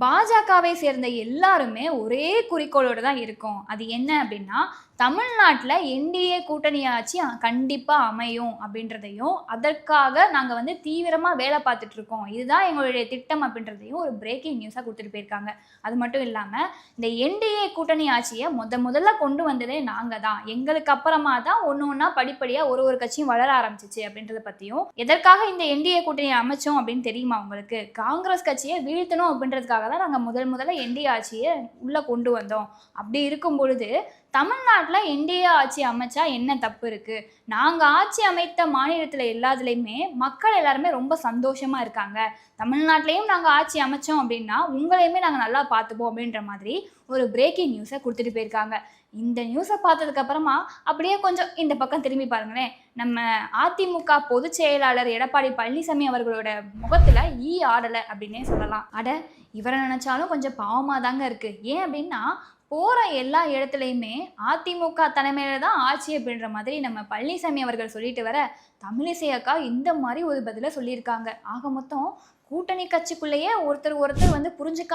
பாஜகவை சேர்ந்த எல்லாருமே ஒரே குறிக்கோளோடு தான் இருக்கும். அது என்ன அப்படின்னா தமிழ்நாட்டில் என்டிஏ கூட்டணி ஆட்சி கண்டிப்பாக அமையும் அப்படின்றதையும் அதற்காக நாங்கள் வந்து தீவிரமாக வேலை பார்த்துட்டு இருக்கோம். இதுதான் எங்களுடைய திட்டம் அப்படின்றதையும் ஒரு பிரேக்கிங் நியூஸாக கொடுத்துட்டு போயிருக்காங்க. அது மட்டும் இல்லாமல் இந்த என்டிஏ கூட்டணி ஆட்சியை முத முதல்ல கொண்டு வந்ததே நாங்கள் தான். எங்களுக்கு அப்புறமா தான் ஒன்று ஒன்றா படிப்படியாக ஒரு ஒரு கட்சியும் வளர ஆரம்பிச்சிச்சு அப்படின்றத பற்றியும் எதற்காக இந்த என்டிஏ கூட்டணி அமைச்சோம் அப்படின்னு தெரியுமா உங்களுக்கு? காங்கிரஸ் கட்சியை வீழ்த்தணும் அப்படின்றதுக்காக தான் நாங்கள் முதல் முதல்ல என்டிஏ ஆட்சியை உள்ளே கொண்டு வந்தோம். அப்படி இருக்கும் பொழுது தமிழ்நாட்டில் என்டிஏ ஆட்சி அமைச்சா என்ன தப்பு இருக்குது நாங்கள் ஆட்சி அமைத்த மாநிலத்தில் எல்லாத்துலேயுமே மக்கள் எல்லாருமே ரொம்ப சந்தோஷமாக இருக்காங்க. தமிழ்நாட்டிலையும் நாங்கள் ஆட்சி அமைச்சோம் அப்படின்னா உங்களையுமே நாங்கள் நல்லா பார்த்துப்போம் அப்படின்ற மாதிரி ஒரு பிரேக்கிங் நியூஸை கொடுத்துட்டு போயிருக்காங்க. இந்த நியூஸை பார்த்ததுக்கப்புறமா அப்படியே கொஞ்சம் இந்த பக்கம் திரும்பி பாருங்களேன். நம்ம அதிமுக பொதுச் செயலாளர் எடப்பாடி பழனிசாமி அவர்களோட முகத்தில் ஈ ஆடலை அப்படின்னே சொல்லலாம். அட இவரை நினச்சாலும் கொஞ்சம் பாவமாக தாங்க இருக்குது ஏன் அப்படின்னா போகிற எல்லா இடத்துலையுமே அதிமுக தலைமையில தான் ஆட்சி அப்படின்ற மாதிரி நம்ம பழனிசாமி அவர்கள் சொல்லிட்டு வர தமிழிசை அக்கா இந்த மாதிரி ஒரு பதிலை சொல்லியிருக்காங்க. ஆக மொத்தம் கூட்டணி கட்சிக்குள்ளேயே ஒருத்தர் ஒருத்தர் வந்து புரிஞ்சுக்கா